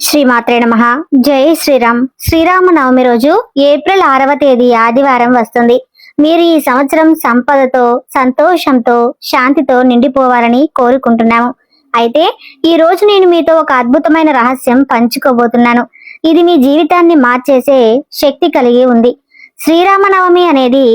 శ్రీమాత్రే నమ. జై శ్రీరామ్. శ్రీరామ నవమి రోజు ఏప్రిల్ ఆరవ తేదీ ఆదివారం వస్తుంది. మీరు ఈ సంవత్సరం సంపదతో సంతోషంతో శాంతితో నిండిపోవాలని కోరుకుంటున్నాము. అయితే ఈ రోజు నేను మీతో ఒక అద్భుతమైన రహస్యం పంచుకోబోతున్నాను. ఇది మీ జీవితాన్ని మార్చేసే శక్తి కలిగి ఉంది. శ్రీరామనవమి అనేది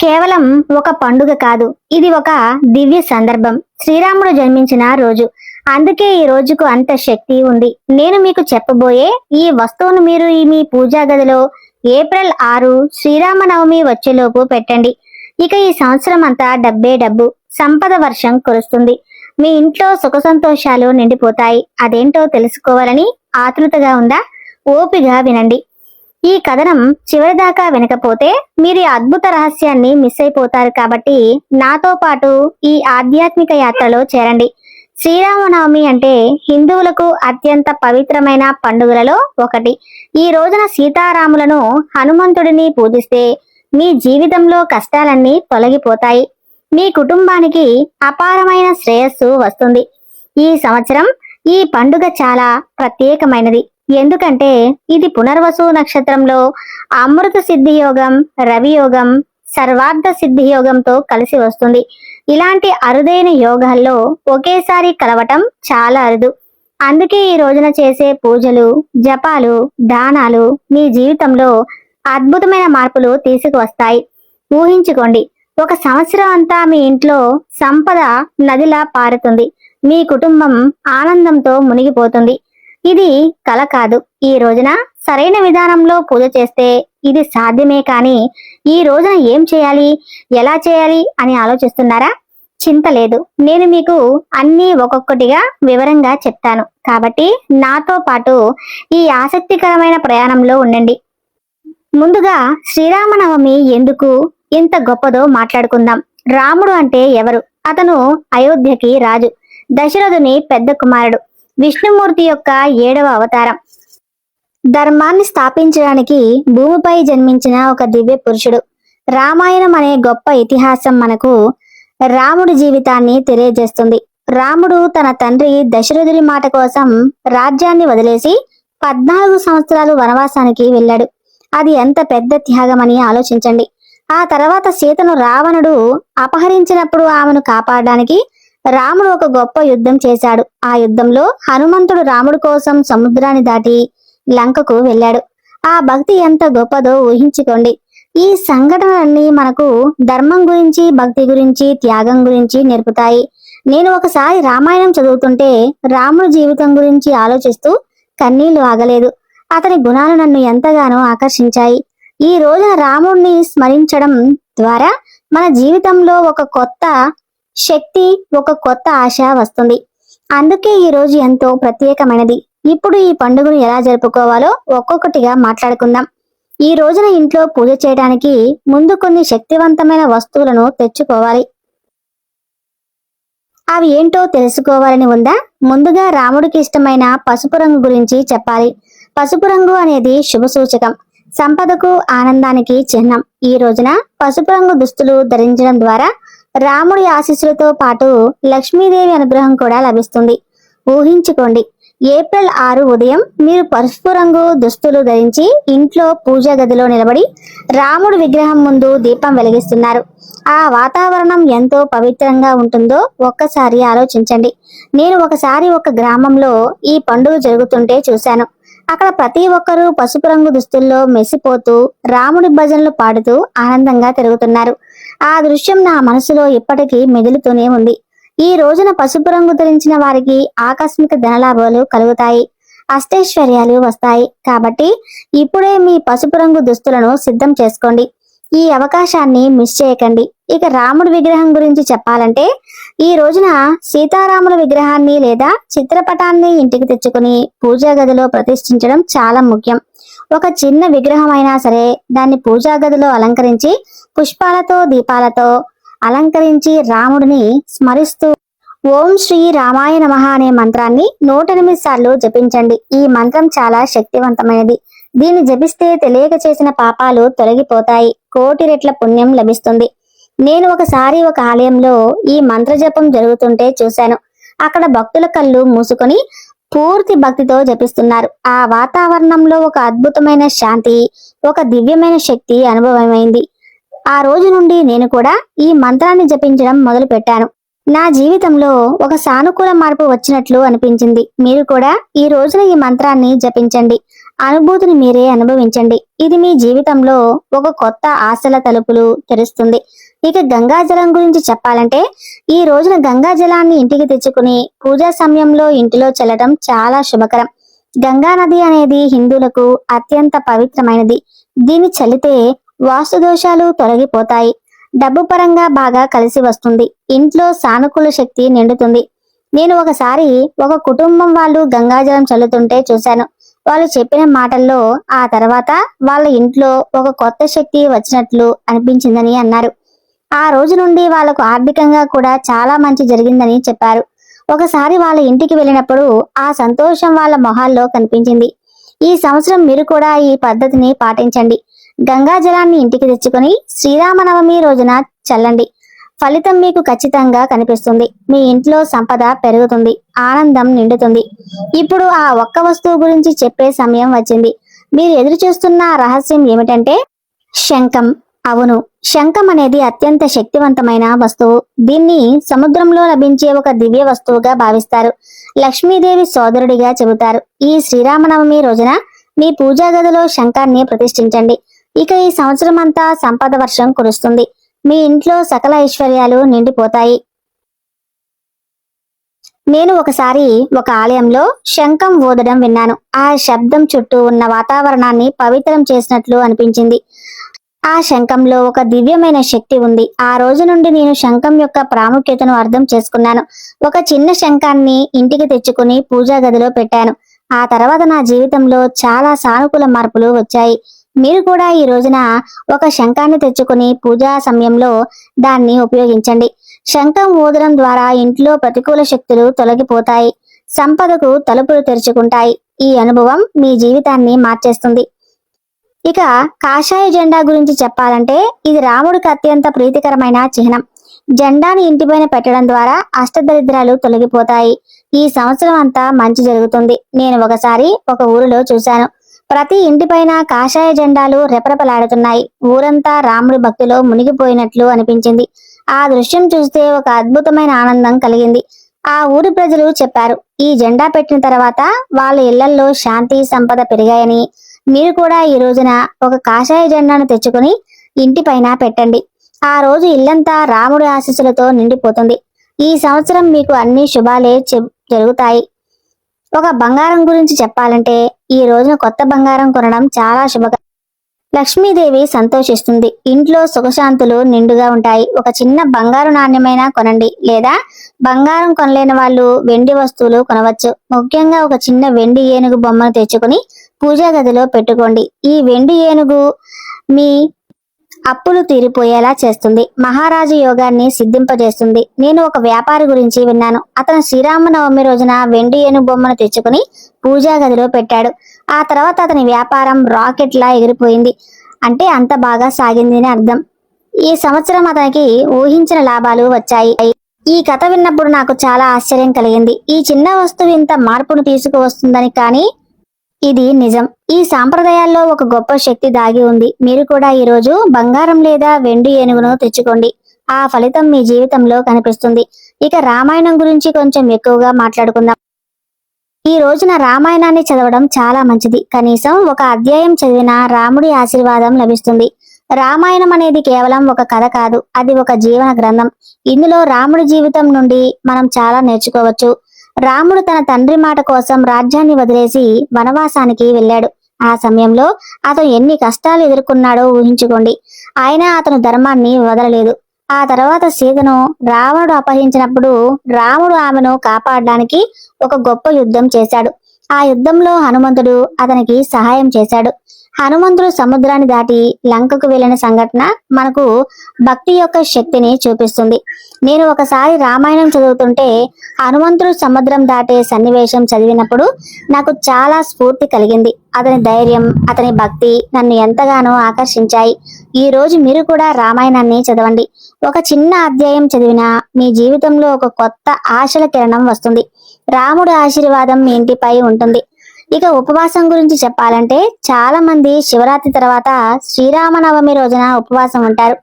కేవలం ఒక పండుగ కాదు. ఇది ఒక దివ్య సందర్భం. శ్రీరాముడు జన్మించిన రోజు. అందుకే ఈ రోజుకు అంత శక్తి ఉంది. నేను మీకు చెప్పబోయే ఈ వస్తువును మీరు ఈ మీ పూజా గదిలో ఏప్రిల్ ఆరు శ్రీరామనవమి వచ్చేలోపు పెట్టండి. ఇక ఈ సంవత్సరం అంతా డబ్బే డబ్బు సంపద వర్షం కురుస్తుంది. మీ ఇంట్లో సుఖ సంతోషాలు నిండిపోతాయి. అదేంటో తెలుసుకోవాలని ఆతృతగా ఉందా? ఓపిగా వినండి. ఈ కథనం చివరిదాకా వినకపోతే మీరు ఈ అద్భుత రహస్యాన్ని మిస్ అయిపోతారు కాబట్టి నాతో పాటు ఈ ఆధ్యాత్మిక యాత్రలో చేరండి. శ్రీరామనవమి అంటే హిందువులకు అత్యంత పవిత్రమైన పండుగలలో ఒకటి. ఈ రోజున సీతారాములను హనుమంతుడిని పూజిస్తే మీ జీవితంలో కష్టాలన్నీ తొలగిపోతాయి. మీ కుటుంబానికి అపారమైన శ్రేయస్సు వస్తుంది. ఈ సంవత్సరం ఈ పండుగ చాలా ప్రత్యేకమైనది. ఎందుకంటే ఇది పునర్వసు నక్షత్రంలో అమృత సిద్ధి యోగం సర్వార్థ సిద్ధి యోగంతో కలిసి వస్తుంది. ఇలాంటి అరుదైన యోగాల్లో ఒకేసారి కలవటం చాలా అరుదు. అందుకే ఈ రోజున చేసే పూజలు జపాలు దానాలు మీ జీవితంలో అద్భుతమైన మార్పులు తీసుకువస్తాయి. ఊహించుకోండి ఒక సంవత్సరం అంతా మీ ఇంట్లో సంపద నదిలా పారుతుంది. మీ కుటుంబం ఆనందంతో మునిగిపోతుంది. ఇది కల కాదు. ఈ రోజున సరైన విధానంలో పూజ చేస్తే ఇది సాధ్యమే కానీ ఈ రోజున ఏం చేయాలి? ఎలా చేయాలి? అని ఆలోచిస్తున్నారా? చింత లేదు. నేను మీకు అన్నీ ఒక్కొక్కటిగా వివరంగా చెప్తాను. కాబట్టి నాతో పాటు ఈ ఆసక్తికరమైన ప్రయాణంలో ఉండండి. ముందుగా శ్రీరామనవమి ఎందుకు ఇంత గొప్పదో మాట్లాడుకుందాం. రాముడు అంటే ఎవరు? అతను అయోధ్యకి రాజు. దశరథుని పెద్ద కుమారుడు. విష్ణుమూర్తి యొక్క ఏడవ అవతారం. ధర్మాన్ని స్థాపించడానికి భూమిపై జన్మించిన ఒక దివ్య పురుషుడు. రామాయణం అనే గొప్ప ఇతిహాసం మనకు రాముడి జీవితాన్ని తెలియజేస్తుంది. రాముడు తన తండ్రి దశరథుడి మాట కోసం రాజ్యాన్ని వదిలేసి పద్నాలుగు సంవత్సరాలు వనవాసానికి వెళ్ళాడు. అది ఎంత పెద్ద త్యాగమని ఆలోచించండి. ఆ తర్వాత సీతను రావణుడు అపహరించినప్పుడు ఆమెను కాపాడడానికి రాముడు ఒక గొప్ప యుద్ధం చేశాడు. ఆ యుద్ధంలో హనుమంతుడు రాముడు కోసం సముద్రాన్ని దాటి లంకకు వెళ్ళాడు. ఆ భక్తి ఎంత గొప్పదో ఊహించుకోండి. ఈ సంఘటనలన్నీ మనకు ధర్మం గురించి భక్తి గురించి త్యాగం గురించి నేర్పుతాయి. నేను ఒకసారి రామాయణం చదువుతుంటే రాముడు జీవితం గురించి ఆలోచిస్తూ కన్నీళ్ళు ఆగలేదు. అతని గుణాలు నన్ను ఎంతగానో ఆకర్షించాయి. ఈ రోజున రాముడిని స్మరించడం ద్వారా మన జీవితంలో ఒక కొత్త శక్తి ఒక కొత్త ఆశ వస్తుంది. అందుకే ఈ రోజు ఎంతో ప్రత్యేకమైనది. ఇప్పుడు ఈ పండుగను ఎలా జరుపుకోవాలో ఒక్కొక్కటిగా మాట్లాడుకుందాం. ఈ రోజున ఇంట్లో పూజ చేయడానికి ముందు కొన్ని శక్తివంతమైన వస్తువులను తెచ్చుకోవాలి. అవి ఏంటో తెలుసుకోవాలని ఉందా? ముందుగా రాముడికి ఇష్టమైన పసుపు రంగు గురించి చెప్పాలి. పసుపు రంగు అనేది శుభ సూచకం. సంపదకు ఆనందానికి చిహ్నం. ఈ రోజున పసుపు రంగు దుస్తులు ధరించడం ద్వారా రాముడి ఆశీస్సులతో పాటు లక్ష్మీదేవి అనుగ్రహం కూడా లభిస్తుంది. ఊహించుకోండి. ఏప్రిల్ ఆరు ఉదయం మీరు పసుపు రంగు దుస్తులు ధరించి ఇంట్లో పూజా గదిలో నిలబడి రాముడి విగ్రహం ముందు దీపం వెలిగిస్తున్నారు. ఆ వాతావరణం ఎంతో పవిత్రంగా ఉంటుందో ఒక్కసారి ఆలోచించండి. నేను ఒకసారి ఒక గ్రామంలో ఈ పండుగ జరుగుతుంటే చూశాను. అక్కడ ప్రతి ఒక్కరూ పసుపు రంగు దుస్తుల్లో మెసిపోతూ రాముడి భజనలు పాడుతూ ఆనందంగా తిరుగుతున్నారు. ఆ దృశ్యం నా మనసులో ఇప్పటికీ మెదులుతూనే ఉంది. ఈ రోజున పసుపు రంగు ధరించిన వారికి ఆకస్మిక ధనలాభాలు కలుగుతాయి. అష్టైశ్వర్యాలు వస్తాయి. కాబట్టి ఇప్పుడే మీ పసుపు రంగు దుస్తులను సిద్ధం చేసుకోండి. ఈ అవకాశాన్ని మిస్ చేయకండి. ఇక రాముడి విగ్రహం గురించి చెప్పాలంటే ఈ రోజున సీతారాముల విగ్రహాన్ని లేదా చిత్రపటాన్ని ఇంటికి తెచ్చుకుని పూజా గదిలో ప్రతిష్ఠించడం చాలా ముఖ్యం. ఒక చిన్న విగ్రహం అయినా సరే దాన్ని పూజా గదిలో అలంకరించి పుష్పాలతో దీపాలతో అలంకరించి రాముడిని స్మరిస్తూ ఓం శ్రీ రామాయ నమ అనే మంత్రాన్ని నూట ఎనిమిది సార్లు జపించండి. ఈ మంత్రం చాలా శక్తివంతమైనది. దీన్ని జపిస్తే తెలియక చేసిన పాపాలు తొలగిపోతాయి. కోటి రెట్ల పుణ్యం లభిస్తుంది. నేను ఒకసారి ఒక ఆలయంలో ఈ మంత్ర జపం జరుగుతుంటే చూశాను. అక్కడ భక్తుల కళ్ళు మూసుకొని పూర్తి భక్తితో జపిస్తున్నారు. ఆ వాతావరణంలో ఒక అద్భుతమైన శాంతి ఒక దివ్యమైన శక్తి అనుభవమైంది. ఆ రోజు నుండి నేను కూడా ఈ మంత్రాన్ని జపించడం మొదలు పెట్టాను నా జీవితంలో ఒక సానుకూల మార్పు వచ్చినట్లు అనిపించింది. మీరు కూడా ఈ రోజున ఈ మంత్రాన్ని జపించండి. అనుభూతిని మీరే అనుభవించండి. ఇది మీ జీవితంలో ఒక కొత్త ఆశల తలుపులు తెరుస్తుంది. ఇక గంగాజలం గురించి చెప్పాలంటే ఈ రోజున గంగాజలాన్ని ఇంటికి తెచ్చుకుని పూజా సమయంలో ఇంటిలో చల్లడం చాలా శుభకరం. గంగా నది అనేది హిందువులకు అత్యంత పవిత్రమైనది. దీన్ని చల్లితే వాస్తు దోషాలు తొలగిపోతాయి. డబ్బు పరంగా బాగా కలిసి వస్తుంది. ఇంట్లో సానుకూల శక్తి నిండుతుంది. నేను ఒకసారి ఒక కుటుంబం వాళ్ళు గంగాజలం చల్లుతుంటే చూశాను. వాళ్ళు చెప్పిన మాటల్లో ఆ తర్వాత వాళ్ళ ఇంట్లో ఒక కొత్త శక్తి వచ్చినట్లు అనిపించిందని అన్నారు. ఆ రోజు నుండి వాళ్ళకు ఆర్థికంగా కూడా చాలా మంచి జరిగిందని చెప్పారు. ఒకసారి వాళ్ళ ఇంటికి వెళ్ళినప్పుడు ఆ సంతోషం వాళ్ళ మొహాల్లో కనిపించింది. ఈ సంవత్సరం మీరు కూడా ఈ పద్ధతిని పాటించండి. గంగా జలాన్ని ఇంటికి తెచ్చుకుని శ్రీరామనవమి రోజున చల్లండి. ఫలితం మీకు ఖచ్చితంగా కనిపిస్తుంది. మీ ఇంట్లో సంపద పెరుగుతుంది. ఆనందం నిండుతుంది. ఇప్పుడు ఆ ఒక్క వస్తువు గురించి చెప్పే సమయం వచ్చింది. మీరు ఎదురు చూస్తున్న రహస్యం ఏమిటంటే శంఖం. అవును శంఖం అనేది అత్యంత శక్తివంతమైన వస్తువు. దీన్ని సముద్రంలో లభించే ఒక దివ్య వస్తువుగా భావిస్తారు. లక్ష్మీదేవి సోదరుడిగా చెబుతారు. ఈ శ్రీరామనవమి రోజున మీ పూజా గదిలో శంఖాన్ని ప్రతిష్ఠించండి. ఇక ఈ సంవత్సరం అంతా సంపద వర్షం కురుస్తుంది. మీ ఇంట్లో సకల ఐశ్వర్యాలు నిండిపోతాయి. నేను ఒకసారి ఒక ఆలయంలో శంఖం ఊదడం విన్నాను. ఆ శబ్దం చుట్టూ ఉన్న వాతావరణాన్ని పవిత్రం చేసినట్లు అనిపించింది. ఆ శంఖంలో ఒక దివ్యమైన శక్తి ఉంది. ఆ రోజు నుండి నేను శంఖం యొక్క ప్రాముఖ్యతను అర్థం చేసుకున్నాను. ఒక చిన్న శంఖాన్ని ఇంటికి తెచ్చుకుని పూజా గదిలో పెట్టాను. ఆ తర్వాత నా జీవితంలో చాలా సానుకూల మార్పులు వచ్చాయి. మీరు కూడా ఈ రోజున ఒక శంఖాన్ని తెచ్చుకుని పూజా సమయంలో దాన్ని ఉపయోగించండి. శంఖం ఊదడం ద్వారా ఇంట్లో ప్రతికూల శక్తులు తొలగిపోతాయి. సంపదకు తలుపులు తెరుచుకుంటాయి. ఈ అనుభవం మీ జీవితాన్ని మార్చేస్తుంది. ఇక కాషాయ జెండా గురించి చెప్పాలంటే ఇది రాముడికి అత్యంత ప్రీతికరమైన చిహ్నం. జెండాను ఇంటిపైన పెట్టడం ద్వారా అష్టదరిద్రాలు తొలగిపోతాయి. ఈ సంవత్సరం అంతా మంచి జరుగుతుంది. నేను ఒకసారి ఒక ఊరిలో చూశాను. ప్రతి ఇంటిపైన కాషాయ జెండాలు రెపరెపలాడుతున్నాయి. ఊరంతా రాముడి భక్తిలో మునిగిపోయినట్లు అనిపించింది. ఆ దృశ్యం చూస్తే ఒక అద్భుతమైన ఆనందం కలిగింది. ఆ ఊరి ప్రజలు చెప్పారు ఈ జెండా పెట్టిన తర్వాత వాళ్ళ ఇళ్ళల్లో శాంతి సంపద పెరిగాయని. మీరు కూడా ఈ రోజున ఒక కాషాయ జెండాను తెచ్చుకుని ఇంటిపైన పెట్టండి. ఆ రోజు ఇల్లంతా రాముడి ఆశీస్సులతో నిండిపోతుంది. ఈ సంవత్సరం మీకు అన్ని శుభాలే జరుగుతాయి. ఒక బంగారం గురించి చెప్పాలంటే ఈ రోజున కొత్త బంగారం కొనడం చాలా శుభకరం లక్ష్మీదేవి సంతోషిస్తుంది. ఇంట్లో సుఖశాంతులు నిండుగా ఉంటాయి. ఒక చిన్న బంగారు నాణ్యమైన కొనండి. లేదా బంగారం కొనలేని వాళ్ళు వెండి వస్తువులు కొనవచ్చు. ముఖ్యంగా ఒక చిన్న వెండి ఏనుగు బొమ్మను తెచ్చుకుని పూజా గదిలో పెట్టుకోండి. ఈ వెండి ఏనుగు మీ అప్పులు తీరిపోయేలా చేస్తుంది. మహారాజు యోగాన్ని సిద్ధింపజేస్తుంది. నేను ఒక వ్యాపారి గురించి విన్నాను. అతను శ్రీరామనవమి రోజున వెండి ఏనుగు బొమ్మను తెచ్చుకుని పూజా గదిలో పెట్టాడు. ఆ తర్వాత అతని వ్యాపారం రాకెట్ లా ఎగిరిపోయింది. అంటే అంత బాగా సాగింది అని అర్థం. ఈ సంవత్సరం అతనికి ఊహించిన లాభాలు వచ్చాయి. ఈ కథ విన్నప్పుడు నాకు చాలా ఆశ్చర్యం కలిగింది. ఈ చిన్న వస్తువు ఇంత మార్పును తీసుకువస్తుందని కానీ ఇది నిజం. ఈ సాంప్రదాయాల్లో ఒక గొప్ప శక్తి దాగి ఉంది. మీరు కూడా ఈ రోజు బంగారం లేదా వెండి ఏనుగును తెచ్చుకోండి. ఆ ఫలితం మీ జీవితంలో కనిపిస్తుంది. ఇక రామాయణం గురించి కొంచెం ఎక్కువగా మాట్లాడుకుందాం. ఈ రోజున రామాయణాన్ని చదవడం చాలా మంచిది. కనీసం ఒక అధ్యాయం చదివిన రాముడి ఆశీర్వాదం లభిస్తుంది. రామాయణం అనేది కేవలం ఒక కథ కాదు. అది ఒక జీవన గ్రంథం. ఇందులో రాముడి జీవితం నుండి మనం చాలా నేర్చుకోవచ్చు. రాముడు తన తండ్రి మాట కోసం రాజ్యాన్ని వదిలేసి వనవాసానికి వెళ్ళాడు. ఆ సమయంలో అతను ఎన్ని కష్టాలు ఎదుర్కొన్నాడో ఊహించుకోండి. అయినా అతను ధర్మాన్ని వదలలేదు. ఆ తర్వాత సీతను రావణుడు అపహరించినప్పుడు రాముడు ఆమెను కాపాడడానికి ఒక గొప్ప యుద్ధం చేశాడు. ఆ యుద్ధంలో హనుమంతుడు అతనికి సహాయం చేశాడు. హనుమంతుడు సముద్రాన్ని దాటి లంకకు వెళ్ళిన సంఘటన మనకు భక్తి యొక్క శక్తిని చూపిస్తుంది. నేను ఒకసారి రామాయణం చదువుతుంటే హనుమంతుడు సముద్రం దాటే సన్నివేశం చదివినప్పుడు నాకు చాలా స్ఫూర్తి కలిగింది. అతని ధైర్యం అతని భక్తి నన్ను ఎంతగానో ఆకర్షించాయి. ఈ రోజు మీరు కూడా రామాయణాన్ని చదవండి. ఒక చిన్న అధ్యాయం చదివినా మీ జీవితంలో ఒక కొత్త ఆశల కిరణం వస్తుంది. రాముడు ఆశీర్వాదం మీ ఇంటిపై ఉంటుంది. ఇక ఉపవాసం గురించి చెప్పాలంటే చాలా మంది శివరాత్రి తర్వాత శ్రీరామనవమి రోజున ఉపవాసం ఉంటారు.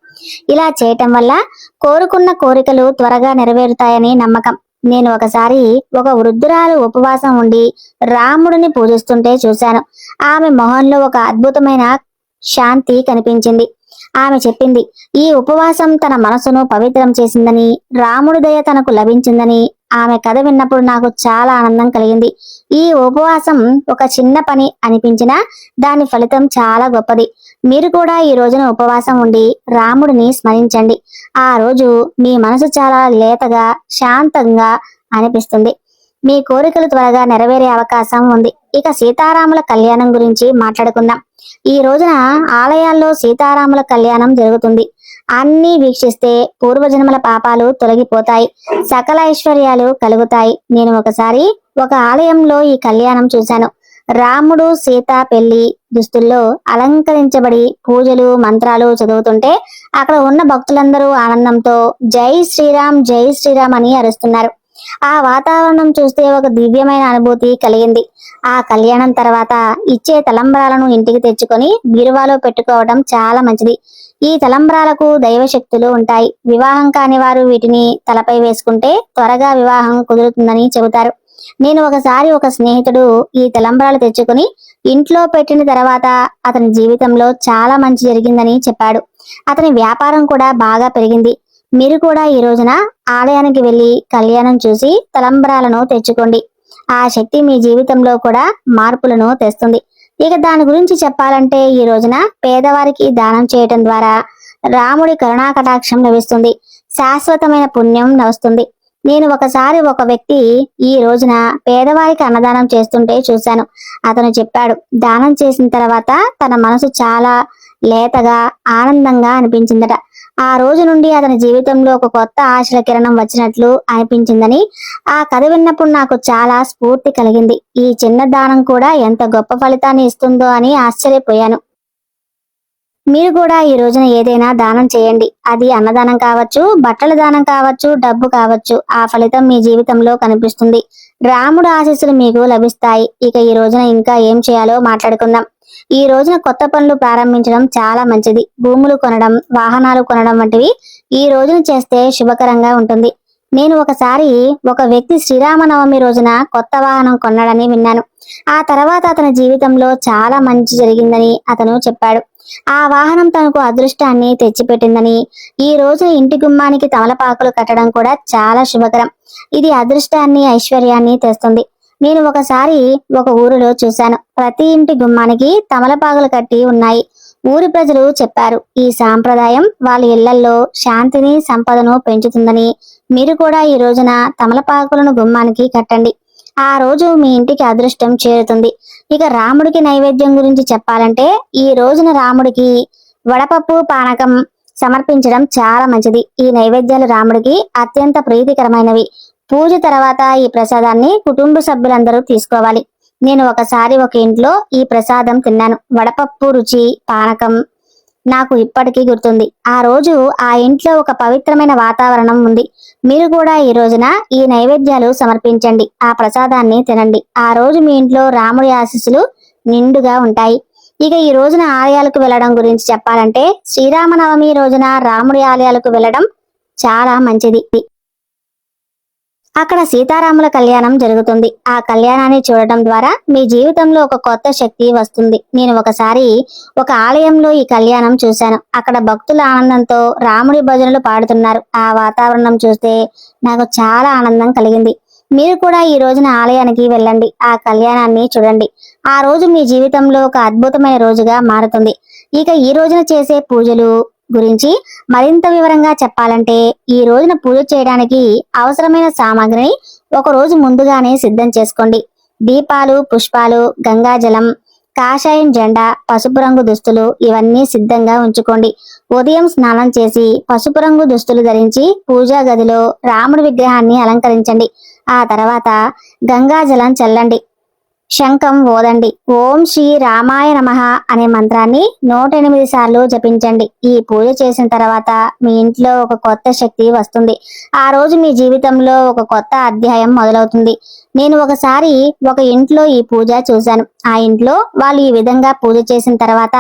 ఇలా చేయటం వల్ల కోరుకున్న కోరికలు త్వరగా నెరవేరుతాయని నమ్మకం. నేను ఒకసారి ఒక వృద్ధురాలు ఉపవాసం ఉండి రాముడిని పూజిస్తుంటే చూశాను. ఆమె మొహంలో ఒక అద్భుతమైన శాంతి కనిపించింది. ఆమె చెప్పింది ఈ ఉపవాసం తన మనసును పవిత్రం చేసిందని రాముడి దయ తనకు లభించిందని ఆమె కథ విన్నప్పుడు నాకు చాలా ఆనందం కలిగింది. ఈ ఉపవాసం ఒక చిన్న పని అనిపించినా దాని ఫలితం చాలా గొప్పది. మీరు కూడా ఈ రోజున ఉపవాసం ఉండి రాముడిని స్మరించండి. ఆ రోజు మీ మనసు చాలా లేతగా శాంతంగా అనిపిస్తుంది. మీ కోరికలు త్వరగా నెరవేరే అవకాశం ఉంది. ఇక సీతారాముల కళ్యాణం గురించి మాట్లాడుకుందాం. ఈ రోజున ఆలయాల్లో సీతారాముల కళ్యాణం జరుగుతుంది. అన్ని వీక్షిస్తే పూర్వజన్మల పాపాలు తొలగిపోతాయి. సకల ఐశ్వర్యాలు కలుగుతాయి. నేను ఒకసారి ఒక ఆలయంలో ఈ కళ్యాణం చూశాను. రాముడు సీత పెళ్ళి దుస్తుల్లో అలంకరించబడి పూజలు మంత్రాలు చదువుతుంటే అక్కడ ఉన్న భక్తులందరూ ఆనందంతో జై శ్రీరామ్ జై శ్రీరామ్ అని అరుస్తున్నారు. ఆ వాతావరణం చూస్తే ఒక దివ్యమైన అనుభూతి కలిగింది. ఆ కళ్యాణం తర్వాత ఇచ్చే తలంబ్రాలను ఇంటికి తెచ్చుకొని బీరువాలో పెట్టుకోవడం చాలా మంచిది. ఈ తలంబ్రాలకు దైవశక్తులు ఉంటాయి. వివాహం కాని వారు వీటిని తలపై వేసుకుంటే త్వరగా వివాహం కుదురుతుందని చెబుతారు. నేను ఒకసారి ఒక స్నేహితుడు ఈ తలంబ్రాలు తెచ్చుకుని ఇంట్లో పెట్టిన తర్వాత అతని జీవితంలో చాలా మంచి జరిగిందని చెప్పాడు. అతని వ్యాపారం కూడా బాగా పెరిగింది. మీరు కూడా ఈ రోజున ఆలయానికి వెళ్ళి కళ్యాణం చూసి తలంబ్రాలను తెచ్చుకోండి. ఆ శక్తి మీ జీవితంలో కూడా మార్పులను తెస్తుంది. ఇక దాని గురించి చెప్పాలంటే ఈ రోజున పేదవారికి దానం చేయటం ద్వారా రాముడి కరుణా కటాక్షం లభిస్తుంది. శాశ్వతమైన పుణ్యం వస్తుంది నేను ఒకసారి ఒక వ్యక్తి ఈ రోజున పేదవారికి అన్నదానం చేస్తుంటే చూశాను. అతను చెప్పాడు దానం చేసిన తర్వాత తన మనసు చాలా లేతగా ఆనందంగా అనిపించిందట. ఆ రోజు నుండి అతని జీవితంలో ఒక కొత్త ఆశల కిరణం వచ్చినట్లు అనిపించిందని ఆ కథ విన్నప్పుడు నాకు చాలా స్ఫూర్తి కలిగింది. ఈ చిన్న దానం కూడా ఎంత గొప్ప ఫలితాన్ని ఇస్తుందో అని ఆశ్చర్యపోయాను. మీరు కూడా ఈ రోజున ఏదైనా దానం చేయండి. అది అన్నదానం కావచ్చు బట్టల దానం కావచ్చు డబ్బు కావచ్చు. ఆ ఫలితం మీ జీవితంలో కనిపిస్తుంది. రాముడు ఆశీస్సులు మీకు లభిస్తాయి. ఇక ఈ రోజున ఇంకా ఏం చేయాలో మాట్లాడుకుందాం. ఈ రోజున కొత్త పనులు ప్రారంభించడం చాలా మంచిది. భూములు కొనడం వాహనాలు కొనడం వంటివి ఈ రోజున చేస్తే శుభకరంగా ఉంటుంది. నేను ఒకసారి ఒక వ్యక్తి శ్రీరామనవమి రోజున కొత్త వాహనం కొన్నాడని విన్నాను. ఆ తర్వాత అతని జీవితంలో చాలా మంచి జరిగిందని అతను చెప్పాడు. ఆ వాహనం తనకు అదృష్టాన్ని తెచ్చిపెట్టిందని. ఈ రోజు ఇంటి గుమ్మానికి తమలపాకులు కట్టడం కూడా చాలా శుభకరం. ఇది అదృష్టాన్ని ఐశ్వర్యాన్ని తెస్తుంది. నేను ఒకసారి ఒక ఊరిలో చూశాను. ప్రతి ఇంటి గుమ్మానికి తమలపాకులు కట్టి ఉన్నాయి. ఊరి ప్రజలు చెప్పారు ఈ సాంప్రదాయం వాళ్ళ ఇళ్ళలో శాంతిని సంపదను పెంచుతుందని. మీరు కూడా ఈ రోజున తమలపాకులను గుమ్మానికి కట్టండి. ఆ రోజు మీ ఇంటికి అదృష్టం చేరుతుంది. ఇక రాముడికి నైవేద్యం గురించి చెప్పాలంటే ఈ రోజున రాముడికి వడపప్పు పానకం సమర్పించడం చాలా మంచిది. ఈ నైవేద్యాలు రాముడికి అత్యంత ప్రీతికరమైనవి. పూజ తర్వాత ఈ ప్రసాదాన్ని కుటుంబ సభ్యులందరూ తీసుకోవాలి. నేను ఒకసారి ఒక ఇంట్లో ఈ ప్రసాదం తిన్నాను. వడపప్పు రుచి పానకం నాకు ఇప్పటికీ గుర్తుంది. ఆ రోజు ఆ ఇంట్లో ఒక పవిత్రమైన వాతావరణం ఉంది. మీరు కూడా ఈ రోజున ఈ నైవేద్యాలు సమర్పించండి. ఆ ప్రసాదాన్ని తినండి. ఆ రోజు మీ ఇంట్లో రాముడి ఆశీస్సులు నిండుగా ఉంటాయి. ఇక ఈ రోజున ఆలయాలకు వెళ్ళడం గురించి చెప్పాలంటే శ్రీరామనవమి రోజున రాముడి ఆలయాలకు వెళ్ళడం చాలా మంచిది. అక్కడ సీతారాముల కళ్యాణం జరుగుతుంది. ఆ కళ్యాణాన్ని చూడటం ద్వారా మీ జీవితంలో ఒక కొత్త శక్తి వస్తుంది. నేను ఒకసారి ఒక ఆలయంలో ఈ కళ్యాణం చూశాను. అక్కడ భక్తుల ఆనందంతో రాముడి భజనలు పాడుతున్నారు. ఆ వాతావరణం చూస్తే నాకు చాలా ఆనందం కలిగింది. మీరు కూడా ఈ రోజున ఆలయానికి వెళ్ళండి. ఆ కళ్యాణాన్ని చూడండి. ఆ రోజు మీ జీవితంలో ఒక అద్భుతమైన రోజుగా మారుతుంది. ఇక ఈ రోజున చేసే పూజలు గురించి మరింత వివరంగా చెప్పాలంటే ఈ రోజున పూజ చేయడానికి అవసరమైన సామాగ్రిని ఒక రోజు ముందుగానే సిద్ధం చేసుకోండి. దీపాలు పుష్పాలు గంగాజలం కాషాయం జెండా పసుపు రంగు దుస్తులు ఇవన్నీ సిద్ధంగా ఉంచుకోండి. ఉదయం స్నానం చేసి పసుపు రంగు దుస్తులు ధరించి పూజా గదిలో రాముడి విగ్రహాన్ని అలంకరించండి. ఆ తర్వాత గంగాజలం చల్లండి. శంఖం ఓదండి ఓం శ్రీ రామాయ నమ అనే మంత్రాన్ని నూట ఎనిమిది సార్లు జపించండి. ఈ పూజ చేసిన తర్వాత మీ ఇంట్లో ఒక కొత్త శక్తి వస్తుంది. ఆ రోజు మీ జీవితంలో ఒక కొత్త అధ్యాయం మొదలవుతుంది. నేను ఒకసారి ఒక ఇంట్లో ఈ పూజ చూశాను. ఆ ఇంట్లో వాళ్ళు ఈ విధంగా పూజ చేసిన తర్వాత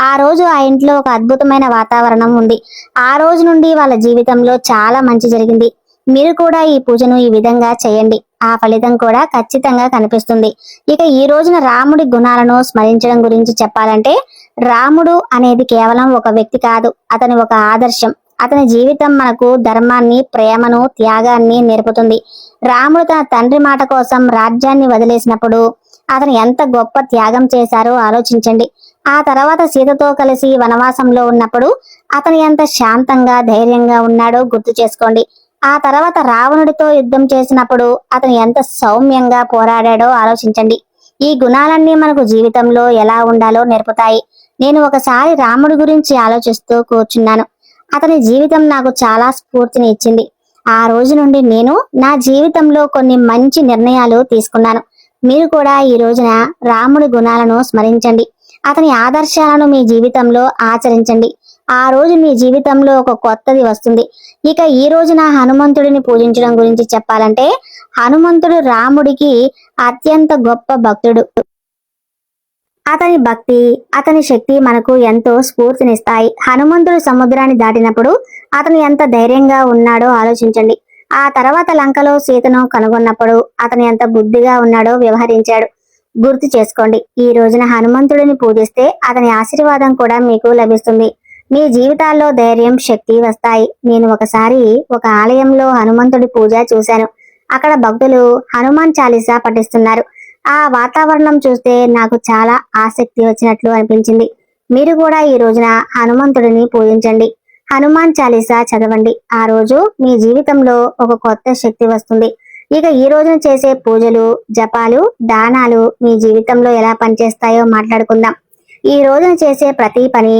ఆ రోజు ఆ ఇంట్లో ఒక అద్భుతమైన వాతావరణం ఉంది. ఆ రోజు నుండి వాళ్ళ జీవితంలో చాలా మంచి జరిగింది. మీరు కూడా ఈ పూజను ఈ విధంగా చేయండి. ఆ ఫలితం కూడా ఖచ్చితంగా కనిపిస్తుంది. ఇక ఈ రోజున రాముడి గుణాలను స్మరించడం గురించి చెప్పాలంటే రాముడు అనేది కేవలం ఒక వ్యక్తి కాదు అతని ఒక ఆదర్శం. అతని జీవితం మనకు ధర్మాన్ని ప్రేమను త్యాగాన్ని నేర్పుతుంది. రాముడు తన తండ్రి మాట కోసం రాజ్యాన్ని వదిలేసినప్పుడు అతను ఎంత గొప్ప త్యాగం చేశారో ఆలోచించండి. ఆ తర్వాత సీతతో కలిసి వనవాసంలో ఉన్నప్పుడు అతను ఎంత శాంతంగా ధైర్యంగా ఉన్నాడో గుర్తు చేసుకోండి. ఆ తర్వాత రావణుడితో యుద్ధం చేసినప్పుడు అతను ఎంత సౌమ్యంగా పోరాడాడో ఆలోచించండి. ఈ గుణాలన్నీ మనకు జీవితంలో ఎలా ఉండాలో నేర్పుతాయి. నేను ఒకసారి రాముడి గురించి ఆలోచిస్తూ కూర్చున్నాను. అతని జీవితం నాకు చాలా స్ఫూర్తిని ఇచ్చింది. ఆ రోజు నుండి నేను నా జీవితంలో కొన్ని మంచి నిర్ణయాలు తీసుకున్నాను. మీరు కూడా ఈ రోజున రాముడి గుణాలను స్మరించండి. అతని ఆదర్శాలను మీ జీవితంలో ఆచరించండి. ఆ రోజు మీ జీవితంలో ఒక కొత్తది వస్తుంది. ఇక ఈ రోజున హనుమంతుడిని పూజించడం గురించి చెప్పాలంటే హనుమంతుడు రాముడికి అత్యంత గొప్ప భక్తుడు. అతని భక్తి అతని శక్తి మనకు ఎంతో స్ఫూర్తినిస్తాయి. హనుమంతుడు సముద్రాన్ని దాటినప్పుడు అతను ఎంత ధైర్యంగా ఉన్నాడో ఆలోచించండి. ఆ తర్వాత లంకలో సీతను కనుగొన్నప్పుడు అతను ఎంత బుద్ధిగా ఉన్నాడో వ్యవహరించాడు. గుర్తు చేసుకోండి ఈ రోజున హనుమంతుడిని పూజిస్తే అతని ఆశీర్వాదం కూడా మీకు లభిస్తుంది. మీ జీవితాల్లో ధైర్యం శక్తి వస్తాయి. నేను ఒకసారి ఒక ఆలయంలో హనుమంతుడి పూజ చూశాను. అక్కడ భక్తులు హనుమాన్ చాలీసా పఠిస్తున్నారు. ఆ వాతావరణం చూస్తే నాకు చాలా ఆసక్తి వచ్చినట్లు అనిపించింది. మీరు కూడా ఈ రోజున హనుమంతుడిని పూజించండి. హనుమాన్ చాలీసా చదవండి. ఆ రోజు మీ జీవితంలో ఒక కొత్త శక్తి వస్తుంది. ఇక ఈ రోజున చేసే పూజలు జపాలు దానాలు మీ జీవితంలో ఎలా పనిచేస్తాయో మాట్లాడుకుందాం. ఈ రోజున చేసే ప్రతి పని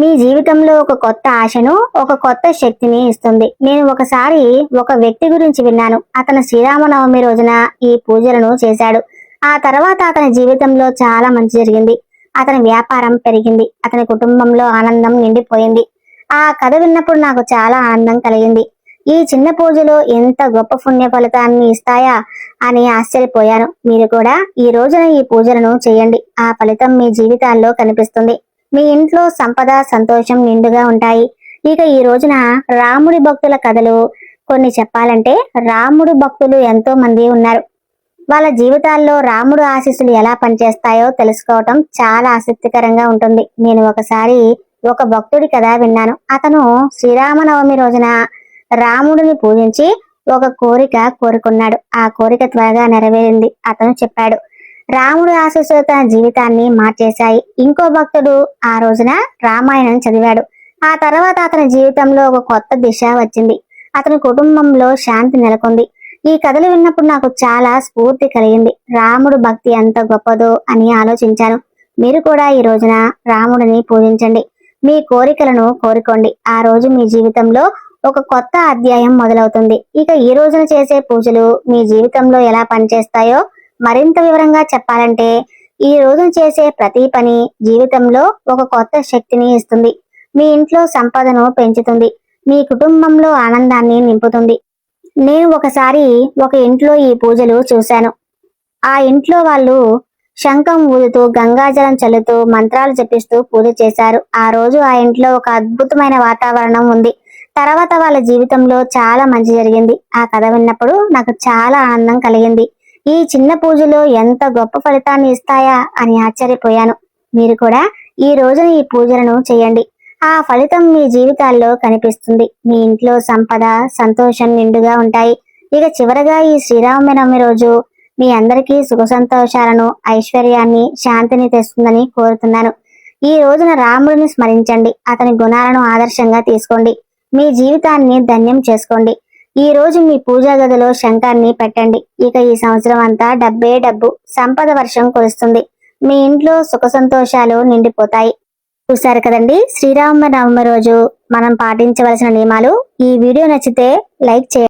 మీ జీవితంలో ఒక కొత్త ఆశను ఒక కొత్త శక్తిని ఇస్తుంది. నేను ఒకసారి ఒక వ్యక్తి గురించి విన్నాను. అతను శ్రీరామనవమి రోజున ఈ పూజలను చేశాడు. ఆ తర్వాత అతని జీవితంలో చాలా మంచి జరిగింది. అతని వ్యాపారం పెరిగింది. అతని కుటుంబంలో ఆనందం నిండిపోయింది. ఆ కథ విన్నప్పుడు నాకు చాలా ఆనందం కలిగింది. ఈ చిన్న పూజలు ఎంత గొప్ప పుణ్య ఫలితాన్ని ఇస్తాయా అని ఆశ్చర్యపోయాను. మీరు కూడా ఈ రోజున ఈ పూజలను చేయండి. ఆ ఫలితం మీ జీవితాల్లో కనిపిస్తుంది. మీ ఇంట్లో సంపద సంతోషం నిండుగా ఉంటాయి. ఇక ఈ రోజున రాముడి భక్తుల కథలు కొన్ని చెప్పాలంటే రాముడు భక్తులు ఎంతో మంది ఉన్నారు. వాళ్ళ జీవితాల్లో రాముడు ఆశీస్సులు ఎలా పనిచేస్తాయో తెలుసుకోవటం చాలా ఆసక్తికరంగా ఉంటుంది. నేను ఒకసారి ఒక భక్తుడి కథ విన్నాను. అతను శ్రీరామనవమి రోజున రాముడిని పూజించి ఒక కోరిక కోరుకున్నాడు. ఆ కోరిక త్వరగా నెరవేరింది. అతను చెప్పాడు రాముడు ఆశీస్సులు తన జీవితాన్ని మార్చేశాయి. ఇంకో భక్తుడు ఆ రోజున రామాయణం చదివాడు. ఆ తర్వాత అతని జీవితంలో ఒక కొత్త దిశ వచ్చింది. అతని కుటుంబంలో శాంతి నెలకొంది. ఈ కథలు విన్నప్పుడు నాకు చాలా స్ఫూర్తి కలిగింది. రాముడు భక్తి ఎంత గొప్పదో అని ఆలోచించాను. మీరు కూడా ఈ రోజున రాముడిని పూజించండి. మీ కోరికలను కోరుకోండి. ఆ రోజు మీ జీవితంలో ఒక కొత్త అధ్యాయం మొదలవుతుంది. ఇక ఈ రోజున చేసే పూజలు మీ జీవితంలో ఎలా పనిచేస్తాయో మరింత వివరంగా చెప్పాలంటే ఈ రోజు చేసే ప్రతి పని జీవితంలో ఒక కొత్త శక్తిని ఇస్తుంది. మీ ఇంట్లో సంపదను పెంచుతుంది. మీ కుటుంబంలో ఆనందాన్ని నింపుతుంది. నేను ఒకసారి ఒక ఇంట్లో ఈ పూజలు చూశాను. ఆ ఇంట్లో వాళ్ళు శంఖం ఊదుతూ గంగాజలం చల్లుతూ మంత్రాలు జపిస్తూ పూజ చేశారు. ఆ రోజు ఆ ఇంట్లో ఒక అద్భుతమైన వాతావరణం ఉంది. తర్వాత వాళ్ళ జీవితంలో చాలా మంచి జరిగింది. ఆ కథ విన్నప్పుడు నాకు చాలా ఆనందం కలిగింది. ఈ చిన్న పూజలు ఎంత గొప్ప ఫలితాన్ని ఇస్తాయా అని ఆశ్చర్యపోయాను. మీరు కూడా ఈ రోజున ఈ పూజలను చేయండి. ఆ ఫలితం మీ జీవితాల్లో కనిపిస్తుంది. మీ ఇంట్లో సంపద సంతోషం నిండుగా ఉంటాయి. ఇక చివరగా ఈ శ్రీరామనవమి రోజు మీ అందరికీ సుఖ సంతోషాలను ఐశ్వర్యాన్ని శాంతిని తెస్తుందని కోరుతున్నాను. ఈ రోజున రాముడిని స్మరించండి. అతని గుణాలను ఆదర్శంగా తీసుకోండి. మీ జీవితాన్ని ధన్యం చేసుకోండి. ఈ రోజు మీ పూజా గదిలో శంఖాన్ని పెట్టండి. ఇక ఈ సంవత్సరం అంతా డబ్బే డబ్బు సంపద వర్షం కురుస్తుంది. మీ ఇంట్లో సుఖ సంతోషాలు నిండిపోతాయి. చూశారు కదండి? శ్రీరామ నవమి రోజు మనం పాటించవలసిన నియమాలు. ఈ వీడియో నచ్చితే లైక్ చేయండి.